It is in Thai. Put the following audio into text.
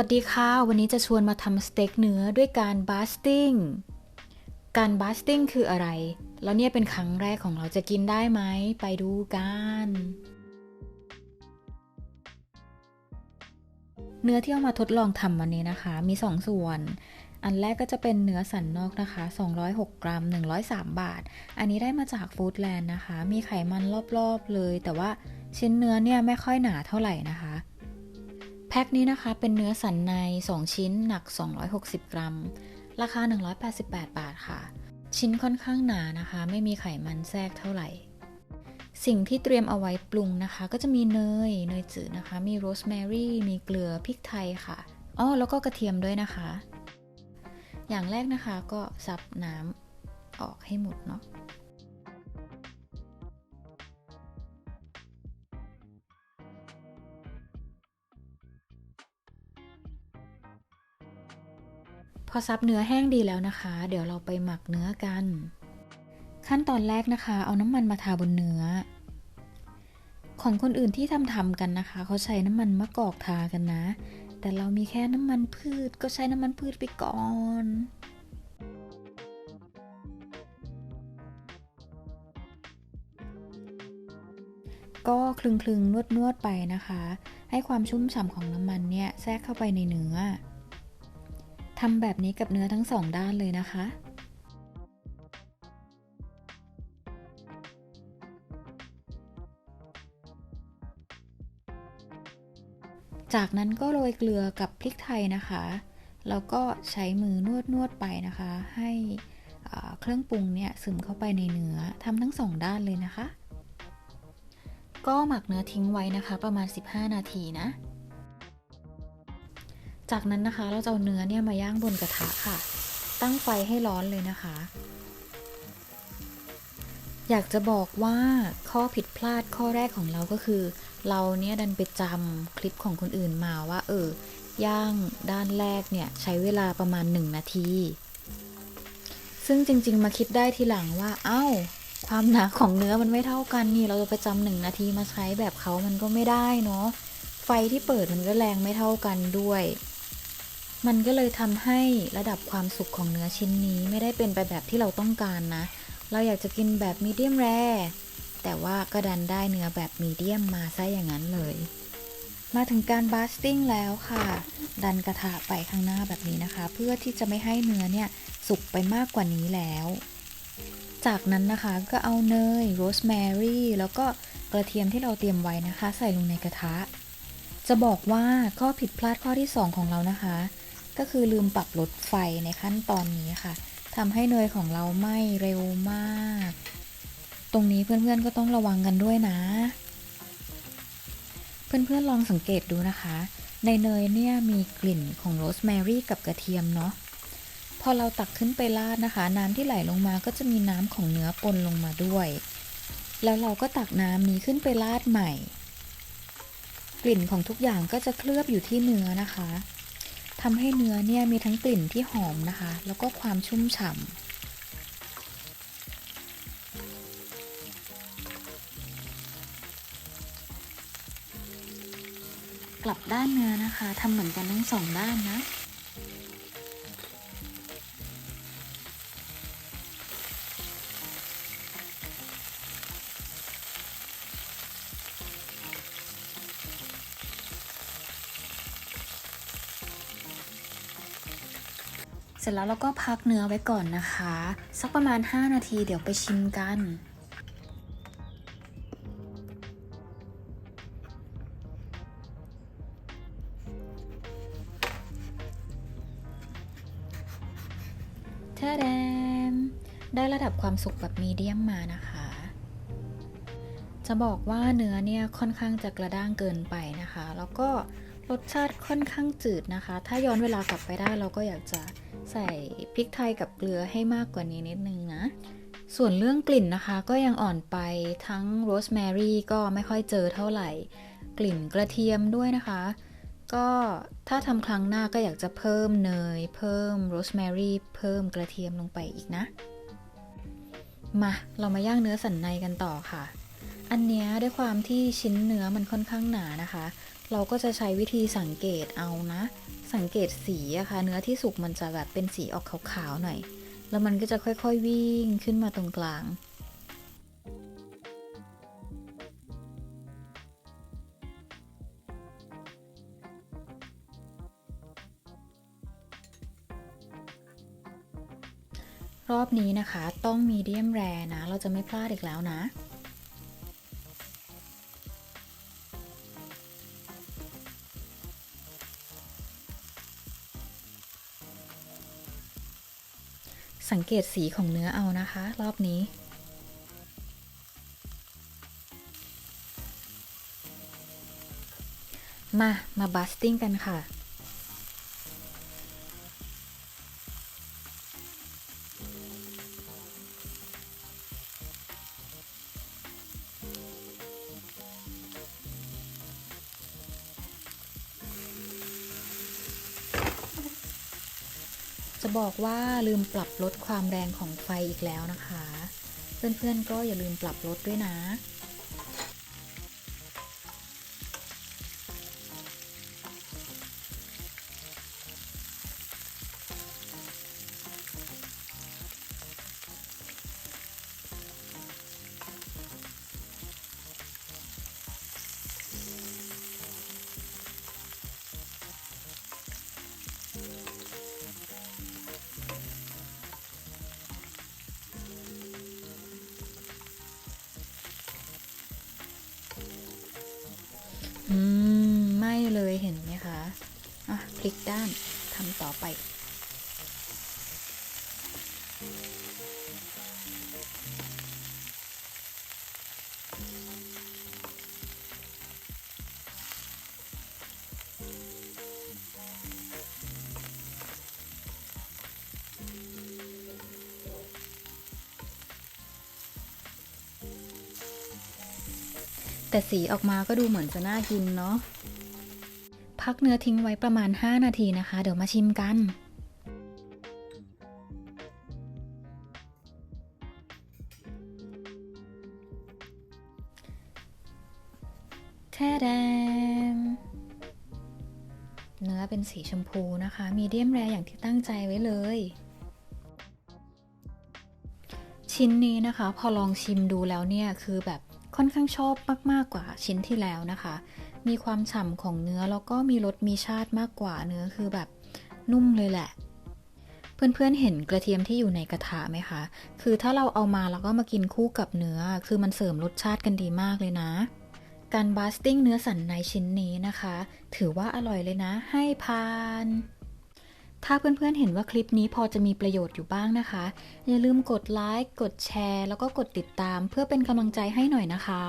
วัสดีค่ะ วันนี้จะชวนมาทำสเต็กเนื้อด้วยการบาสติ้ง การบาสติ้งคืออะไร แล้วเนี่ยเป็นครั้งแรกของเราจะกินได้ไหม ไปดูกัน เนื้อที่เอามาทดลองทำวันนี้นะคะ มี 2ส่วน อันแรกก็จะเป็นเนื้อสันนอกนะคะ 206 กรัม 103 บาท อันนี้ได้มาจากฟู้ดแลนด์นะคะ มีไขมันรอบๆเลย แต่ว่าชิ้นเนื้อเนี่ยไม่ค่อยหนาเท่าไหร่นะคะ พ็คนี้นะคะเป็นเนื้อสันใน 2 ชิ้นหนัก 260 กรัม ราคา 188 บาทค่ะ ชิ้นค่อนข้างหนานะคะ ไม่มีไขมันแทรกเท่าไหร่ สิ่งที่เตรียมเอาไว้ปรุงนะคะ ก็จะมีเนย เนยจืดนะคะ มีโรสแมรี่ มีเกลือ พริกไทยค่ะ อ้อ แล้วก็กระเทียมด้วยนะคะ อย่างแรกนะคะก็ซับน้ำออกให้หมดเนาะ อซับเนื้อแห้งดีแล้วนะคะ เดี๋ยวเราไปหมักเนื้อกัน ขั้นตอนแรกนะคะ เอาน้ำมันมาทาบนเนื้อ ของคนอื่นที่ทำทำกันนะคะ เขาใช้น้ำมันมะกอกทากันนะ แต่เรามีแค่น้ำมันพืชก็ใช้น้ำมันพืชไปก่อนก็คลึงคลึงนวดนวดๆไปนะคะ ให้ความชุ่มฉ่ำของน้ำมันเนี่ยแทรกเข้าไปในเนื้อ ทำแบบนี้กับเนื้อทั้งสองด้านเลยนะคะ จากนั้นก็โรยเกลือกับพริกไทยนะคะ แล้วก็ใช้มือนวดนวดไปนะคะ ให้เครื่องปรุงเนี่ยซึมเข้าไปในเนื้อทำทั้งสองด้านเลยนะคะ ก็หมักเนื้อทิ้งไว้นะคะ ประมาณ 15 นาทีนะ จากนั้นนะคะเราจะเอาเนื้อเนี่ยมาย่างบนกระทะค่ะ ตั้งไฟให้ร้อนเลยนะคะ อยากจะบอกว่าข้อผิดพลาดข้อแรกของเราก็คือ เราเนี่ยดันไปจำคลิปของคนอื่นมาว่า เออย่างด้านแรกเนี่ยใช้เวลาประมาณ 1 นาที ซึ่งจริง ๆ มาคิดได้ทีหลังว่า เอ้า ความหนาของเนื้อมันไม่เท่ากันนี่ เราจะไปจำหนึ่งนาทีมาใช้แบบเขามันก็ไม่ได้เนาะไฟที่เปิดมันก็แรงไม่เท่ากันด้วย มันก็เลยทำให้ระดับความสุกของเนื้อชิ้นนี้ไม่ได้เป็นไปแบบที่เราต้องการนะ เราอยากจะกินแบบมีเดียมแรแต่ว่าก็ดันได้เนื้อแบบมีเดียมมาซะอย่างนั้นเลย มาถึงการบาสติ้งแล้วค่ะ ดันกระทะไปข้างหน้าแบบนี้นะคะ เพื่อที่จะไม่ให้เนื้อเนี่ยสุกไปมากกว่านี้แล้ว จากนั้นนะคะก็เอาเนยโรสแมรี่แล้วก็กระเทียมที่เราเตรียมไว้นะคะ ใส่ลงในกระทะ จะบอกว่าข้อผิดพลาดข้อที่ 2 ของเรานะคะ ก็คือลืมปรับลดไฟในขั้นตอนนี้ค่ะทำให้เนยของเราไหม้เร็วมาก ตรงนี้เพื่อนๆก็ต้องระวังกันด้วยนะ เพื่อนๆลองสังเกตดูนะคะ ในเนยเนี่ยมีกลิ่นของโรสแมรี่กับกระเทียมเนาะพอเราตักขึ้นไปราดนะคะ น้ำที่ไหลลงมาก็จะมีน้ำของเนื้อปนลงมาด้วย แล้วเราก็ตักน้ำนี้ขึ้นไปราดใหม่ กลิ่นของทุกอย่างก็จะเคลือบอยู่ที่เนื้อนะคะ ทำให้เนื้อเนี่ยมีทั้งกลิ่นที่หอมนะคะ แล้วก็ความชุ่มฉ่ำกลับด้านเนื้อนะคะทำเหมือนกันทั้งสองด้านนะ สร็จแล้วเราก็พักเนื้อไว้ก่อนนะคะ สักประมาณ 5 นาทีเดี๋ยวไปชิมกันเทาแดมได้ระดับความสุกแบบมีเดียมมานะคะ จะบอกว่าเนื้อเนี่ยค่อนข้างจะกระด้างเกินไปนะคะ แล้วก็ รสชาติค่อนข้างจืดนะคะ ถ้าย้อนเวลากลับไปได้เราก็อยากจะใส่พริกไทยกับเกลือให้มากกว่านี้นิดนึงนะ ส่วนเรื่องกลิ่นนะคะก็ยังอ่อนไปทั้งโรสแมรี่ก็ไม่ค่อยเจอเท่าไหร่ กลิ่นกระเทียมด้วยนะคะ ก็ถ้าทำครั้งหน้าก็อยากจะเพิ่มเนย เพิ่มโรสแมรี่เพิ่มกระเทียมลงไปอีกนะ มาเรามาย่างเนื้อสันในกันต่อค่ะ อันนี้ด้วยความที่ชิ้นเนื้อมันค่อนข้างหนานะคะ เราก็จะใช้วิธีสังเกตเอานะ สังเกตสีอะค่ะ เนื้อที่สุกมันจะแบบเป็นสีออกขาวๆหน่อย แล้วมันก็จะค่อยๆวิ่งขึ้นมาตรงกลาง รอบนี้นะคะต้องมีเดียมแรนะ เราจะไม่พลาดอีกแล้วนะ สังเกตสีของเนื้อเอานะคะ รอบนี้ มา มาบัสติ้งกันค่ะ จะบอกว่าลืมปรับลดความแรงของไฟอีกแล้วนะคะ เพื่อนๆก็อย่าลืมปรับลดด้วยนะ อืม ไม่เลยเห็นไหมคะ อะ พ ลิกด้านทำต่อไปแต่สีออกมาก็ดูเหมือนจะน่ากินเนาะ พักเนื้อทิ้งไว้ประมาณ 5 นาทีนะคะ เดี๋ยวมาชิมกัน แท้แดงเนื้อเป็นสีชมพูนะคะ มีเดียมแรอย่างที่ตั้งใจไว้เลย ชิ้นนี้นะคะ พอลองชิมดูแล้วเนี่ย คือแบบ ค่อนข้างชอบมาก ๆ กว่าชิ้นที่แล้วนะคะ มีความฉ่ำของเนื้อแล้วก็มีรสมีชาติมากกว่าเนื้อคือแบบนุ่มเลยแหละ เพื่อนๆเห็นกระเทียมที่อยู่ในกระทะไหมคะ คือถ้าเราเอามาแล้วก็มากินคู่กับเนื้อ คือมันเสริมรสชาติกันดีมากเลยนะ การบาสติ้งเนื้อสันในชิ้นนี้นะคะ ถือว่าอร่อยเลยนะ ให้พาน ถ้าเพื่อนๆเห็นว่าคลิปนี้พอจะมีประโยชน์อยู่บ้างนะคะ อย่าลืมกดไลค์ กดแชร์ แล้วก็กดติดตามเพื่อเป็นกำลังใจให้หน่อยนะคะ